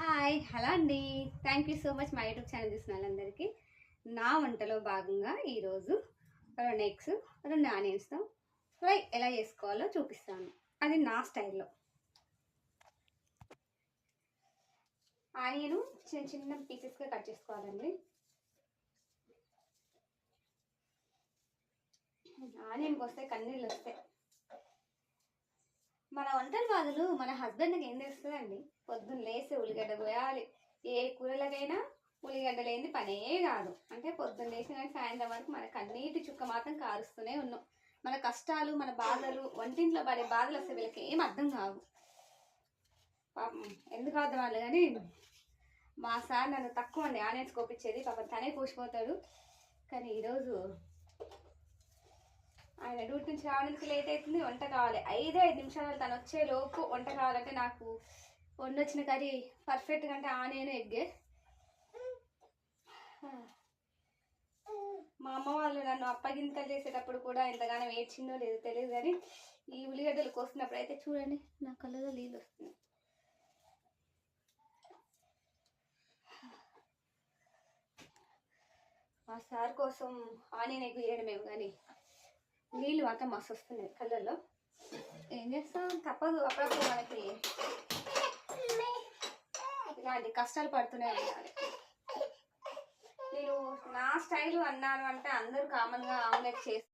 Hi hello అండి. Thank you so much మా YouTube channel చూసిన వాళ్ళందరికీ. నా వంటలో భాగంగా ఈరోజు రెండు ఎగ్స్ రెండు ఆనియన్స్తో ఫ్రై ఎలా చేసుకోవాలో చూపిస్తాను. అది నా స్టైల్లో. ఆనియన్ చిన్న చిన్న పీసెస్గా కట్ చేసుకోవాలండి. ఆనియన్కి వస్తే కన్నీళ్ళు వస్తాయి. మన వంటల బాధలు మన హస్బెండ్కి ఏం తెలుస్తుందండి? పొద్దున్న లేసి ఉల్లిగడ్డ పోయాలి. ఏ కూరలకైనా ఉల్లిగడ్డ లేని పనే కాదు. అంటే పొద్దున్న లేచి కానీ సాయంత్రం వరకు మన కన్నీటి చుక్క మాత్రం కారుస్తూనే ఉన్నాం. మన కష్టాలు మన బాధలు వంటింట్లో పడే బాధలు అసలు వీళ్ళకి ఏం అర్థం కావు. పాపం ఎందుకు అర్థం వాళ్ళు కానీ మా సార్ నన్ను తక్కువ అండి. ఆనియన్స్ కోపించేది పాపం తనే కోసిపోతాడు కానీ ఈరోజు ఆయన డ్యూటీ నుంచి రావడానికి లేట్ అవుతుంది వంట కావాలి. ఐదే ఐదు నిమిషాలు తను వచ్చే లోపు వంట కావాలంటే నాకు వండొచ్చిన కర్రీ పర్ఫెక్ట్గా అంటే ఆనియన్ ఎగ్గే మా అమ్మ వాళ్ళు నన్ను అప్పగింతలు చేసేటప్పుడు కూడా ఎంతగానో ఏడ్చిందో లేదో తెలియదు కానీ ఈ ఉల్లిగడ్డలు కోసినప్పుడు అయితే చూడండి నా కళ్ళలో నీళ్ళు వస్తుంది మా సార్ కోసం ఆనియన్ ఎగ్ వేయడమేమో కానీ నీళ్ళు మాత్రం మస్తు వస్తున్నాయి కళ్ళల్లో. ఏం చేస్తాం? తప్పదు అప్పుడప్పుడు మనకి ఇలాంటి కష్టాలు పడుతూనే ఉండాలి నేను నా స్టైల్ అన్నాను అంటే అందరూ కామన్గా ఆమ్లెట్ చేసి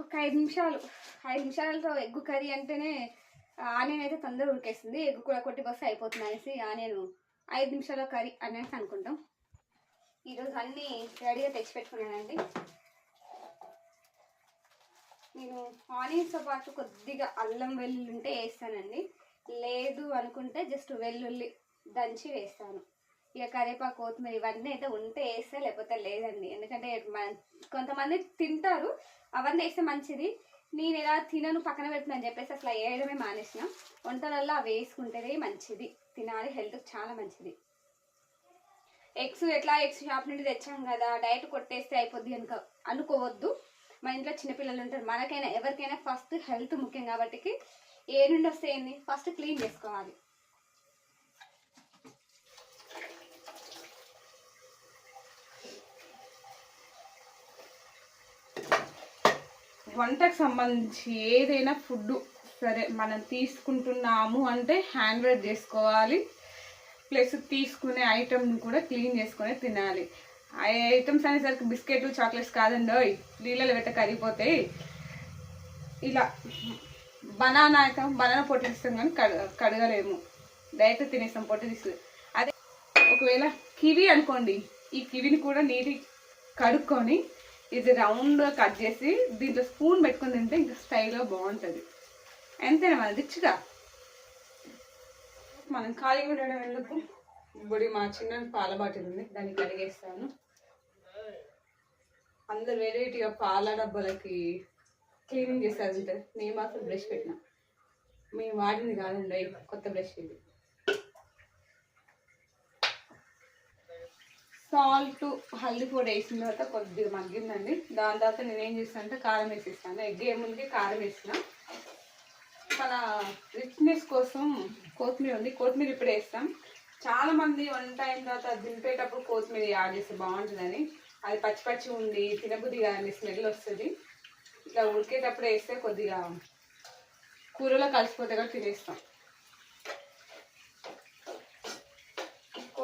ఒక ఐదు నిమిషాలు. ఐదు నిమిషాలతో ఎగ్గు కర్రీ అంటేనే ఆనియన్ అయితే తొందరగా ఉడికేస్తుంది. ఎగ్గు కూడా కొట్టి బస్సు అయిపోతుంది అనేసి ఆనియన్ ఐదు నిమిషాల కర్రీ అనేసి అనుకుంటాం. ఈరోజు అన్నీ రెడీగా తెచ్చి పెట్టుకున్నానండి. నేను ఆనియన్స్తో పాటు కొద్దిగా అల్లం వెల్లుల్లి ఉంటే వేస్తానండి. లేదు అనుకుంటే జస్ట్ వెల్లుల్లి దంచి వేస్తాను. ఇక కరివేపాకు కొత్తిమీర ఇవన్నీ అయితే ఉంటే వేస్తే లేకపోతే లేదండి. ఎందుకంటే కొంతమంది తింటారు అవన్నీ వేస్తే మంచిది. నేను ఎలా తినను పక్కన పెడుతున్నా అని చెప్పేసి అసలు వేయడమే మానేసిన. వంటలల్లో అవి వేసుకుంటేనే మంచిది. తినాలి హెల్త్ చాలా మంచిది. ఎగ్స్ ఎట్లా ఎగ్స్ షాప్ నుండి తెచ్చాం కదా డైట్ కొట్టేస్తే అయిపోద్ది అనుకో అనుకోవద్దు. మన ఇంట్లో చిన్నపిల్లలు ఉంటారు మనకైనా ఎవరికైనా ఫస్ట్ హెల్త్ ముఖ్యం కాబట్టి ఏ నుండి వస్తే ఏంది? ఫస్ట్ క్లీన్ చేసుకోవాలి. వంటకు సంబంధించి ఏదైనా ఫుడ్ సరే మనం తీసుకుంటున్నాము అంటే హ్యాండ్ వాష్ చేసుకోవాలి. ప్లస్ తీసుకునే ఐటమ్ని కూడా క్లీన్ చేసుకొని తినాలి. ఆ ఐటమ్స్ అనేసరికి బిస్కెట్లు చాక్లెట్స్ కాదండి. నీళ్ళలో పెట్ట కరిగిపోతాయి ఇలా బనానా ఐటమ్ బనానా పొట్టు తీస్తాం కానీ కడ కడగలేము. డైరెక్ట్ తినేస్తాం పొట్టు అదే ఒకవేళ కివి అనుకోండి ఈ కివిని కూడా నీటి కడుక్కొని ఇది రౌండ్గా కట్ చేసి దీంట్లో స్పూన్ పెట్టుకుని తింటే ఇంకా స్టైల్గా బాగుంటుంది. ఎంతైనా మన రిచ్గా మనం ఖాళీగా ఉండడం ఎందుకు? ఇప్పుడు మా చిన్న పాల బాటిల్ ఉంది దాన్ని కడిగేస్తాను. అందరు వెరైటీగా పాల డబ్బాలకి క్లీనింగ్ చేస్తారు ఉంటుంది నేను మాత్రం బ్రష్ పెట్టిన. మేము వాడింది కాదండి కొత్త బ్రష్ ఇది. సాల్ట్ హల్దీ పొడి వేసిన తర్వాత కొద్దిగా మగ్గిందండి. దాని తర్వాత నేను ఏం చేస్తాను అంటే కారం వేసేస్తాను. ఎగ్ ఏముంది కారం వేసిన. మన రిచ్నెస్ కోసం కొత్తిమీర ఉంది. కొత్తిమీర ఇప్పుడు వేస్తాం. చాలా మంది వంట అయిన తర్వాత దింపేటప్పుడు కొత్తిమీర యాడ్ చేస్తే బాగుంటుందని. అది పచ్చి పచ్చి ఉండి తినబుద్ధి కానీ స్మెల్ వస్తుంది. ఇట్లా ఉడికేటప్పుడు వేస్తే కొద్దిగా కూరలో కలిసిపోతే కూడా తినేస్తాం.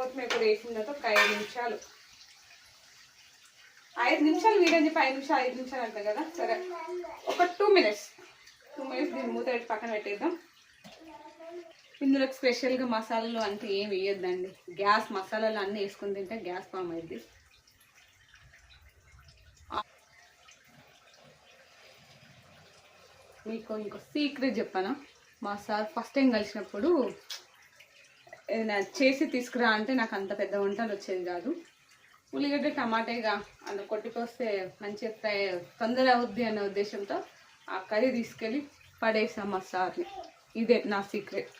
కొత్తిమీర కూడా వేసిన తర్వాత ఒక ఐదు నిమిషాలు. ఐదు నిమిషాలు వీడని చెప్పి ఐదు నిమిషాలు ఐదు నిమిషాలు అంటాం కదా? సరే. ఒక టూ మినిట్స్. టూ మినిట్స్ దీన్ని మూత పెట్టి పక్కన పెట్టేద్దాం. ఇందులో స్పెషల్గా మసాలాలు అంటే ఏం వేయొద్దండి. గ్యాస్ మసాలాలు అన్నీ వేసుకుని తింటే గ్యాస్ ఫామ్ అయింది మీకు ఇంకో సీక్రెట్ చెప్పాను? మా సార్ ఫస్ట్ టైం కలిసినప్పుడు చేసి తీసుకురా అంటే నాకు అంత పెద్ద వంటలు వచ్చేది కాదు. ఉల్లిగడ్డ టమాటేగా అందులో కొట్టిపోస్తే మంచిగా ఫ్రై తొందర అవుద్ది అనే ఉద్దేశంతో ఆ కర్రీ తీసుకెళ్ళి పడేసాం మా సార్ని. ఇదే నా సీక్రెట్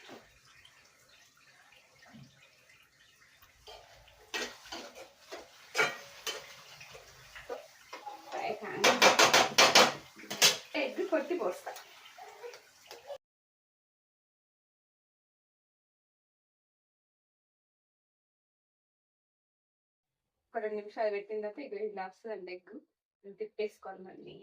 ఎగ్ కొట్టి పోస్తాను ఒక రెండు నిమిషాలు పెట్టిన తర్వాత ఇక ఇలా వస్తుందండి ఎగ్. తిప్పేసుకోవాలి మళ్ళీ.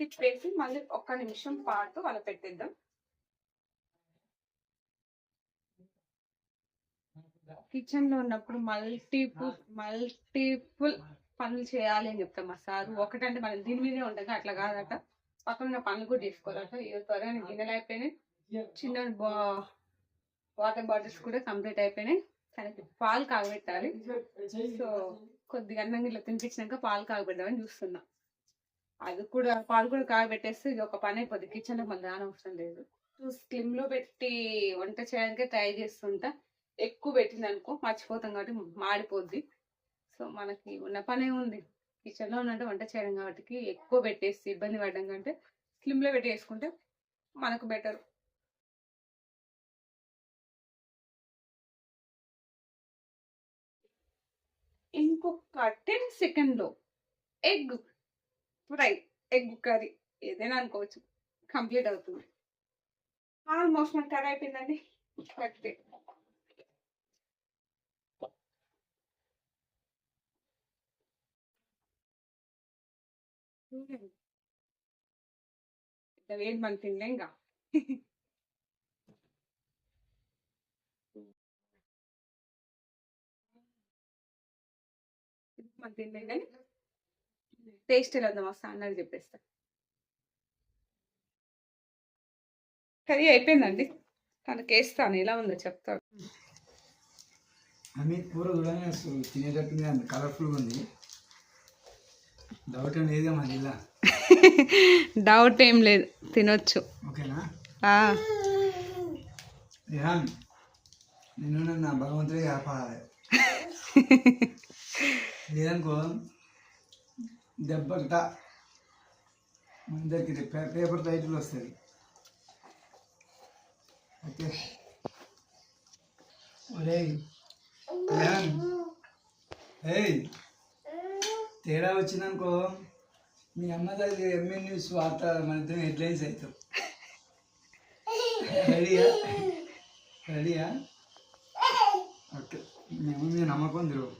తిప్పేసి మళ్ళీ ఒక్క నిమిషం పాటు అలా పెట్టేద్దాం. కిచెన్లో ఉన్నప్పుడు మల్టిపుల్ మల్టిపుల్ పనులు చేయాలి అని చెప్తాం మా సార్. ఒకటంటే మనం దీని మీదే ఉంటుంది అట్లా కాదట. పక్కన ఉన్న పనులు కూడా తీసుకోవాలట ఇక త్వరగా గిన్నెలు అయిపోయినాయి. చిన్న వాటర్ బాటిల్స్ కూడా కంప్లీట్ అయిపోయినాయి. కానీ పాలు కాగబెట్టాలి. సో కొద్దిగా అన్నం ఇట్లా తినిపించినాక పాలు కాగబెడదామని చూస్తున్నా. అది కూడా పాలు కూడా కాగబెట్టేస్తే ఇది ఒక పని అయిపోద్ది. కిచెన్లో మళ్ళీ అవసరం లేదు. స్లిమ్లో పెట్టి వంట చేయడానికే ట్రై చేస్తుంటా. ఎక్కువ పెట్టింది అనుకో మర్చిపోతాం కాబట్టి మాడిపోద్ది. సో మనకి ఉన్న పనే ఉంది. కిచెన్లో ఉన్నట్టు వంట చేయడం కాబట్టి ఎక్కువ పెట్టేసి ఇబ్బంది పడడం కంటే స్లిమ్లో పెట్టేసుకుంటే మనకు బెటర్ ఇంకొక టెన్ సెకండ్లో ఎగ్ ఫ్రై ఎగ్ కర్రీ ఏదైనా అనుకోవచ్చు. కంప్లీట్ అవుతుంది. ఆల్మోస్ట్ మన కర్రీ అయిపోయిందండి. కరెక్ట్ వేడి మన తినలే ఇంకా. మన తినలే కానీ టేస్ట్ ఎలా ఉందా మస్తు అన్నది చెప్పేస్తా. కర్రీ అయిపోయిందండి. తనకి వేస్తాను. ఎలా ఉందో చెప్తాను. అన్ని కూర చూడగానే అసలు తినేటట్టుంది అంత కలర్ఫుల్గా ఉంది. డౌట్ ఏం డౌట్ ఏం లేదు తినొచ్చు. నిన్ను నా భగవంతుడే కాపాడాలి. లేదనుకో దగ్గర పే- పేపర్ టైటిల్ వస్తుంది. ఓకే. రిహాన్. ఏయ్. తేడా వచ్చిందనుకో మీ అమ్మ తల్లి ఎంఏ న్యూస్ వార్త మన ఇద్దరం హెడ్లైన్స్ అవుతాం. రెడీయా రెడీయా ఓకే మేము మీ నమ్మకం తిరుగు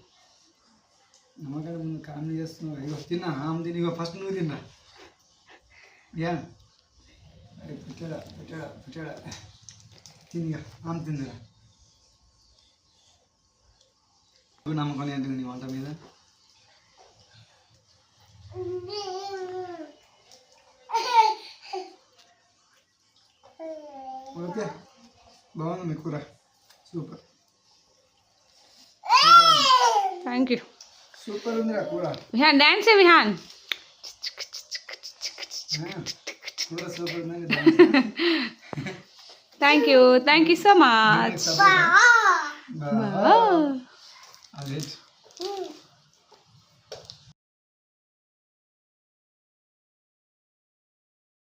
నమ్మకం ముందు కామెడీ చేస్తున్నావు. ఇగో తిన్నా ఆమె తిని ఇగో ఫస్ట్ నువ్వు తిన్నా. యా? అరే పెట్టాడా పెట్టాడా పెట్టాడా? తినిగా ఆమె తిందిరా. నువ్వు నమ్మకం ఎందుకు నీ వంట మీద? ఓకే బాగుంది మీ కూర సూపర్ థ్యాంక్ యూ సూపర్ ఉంది ఆ కూర విహాన్ డాన్స్ విహాన్ ఆ, కూర సూపర్ ఉంది thank you thank you so much అదే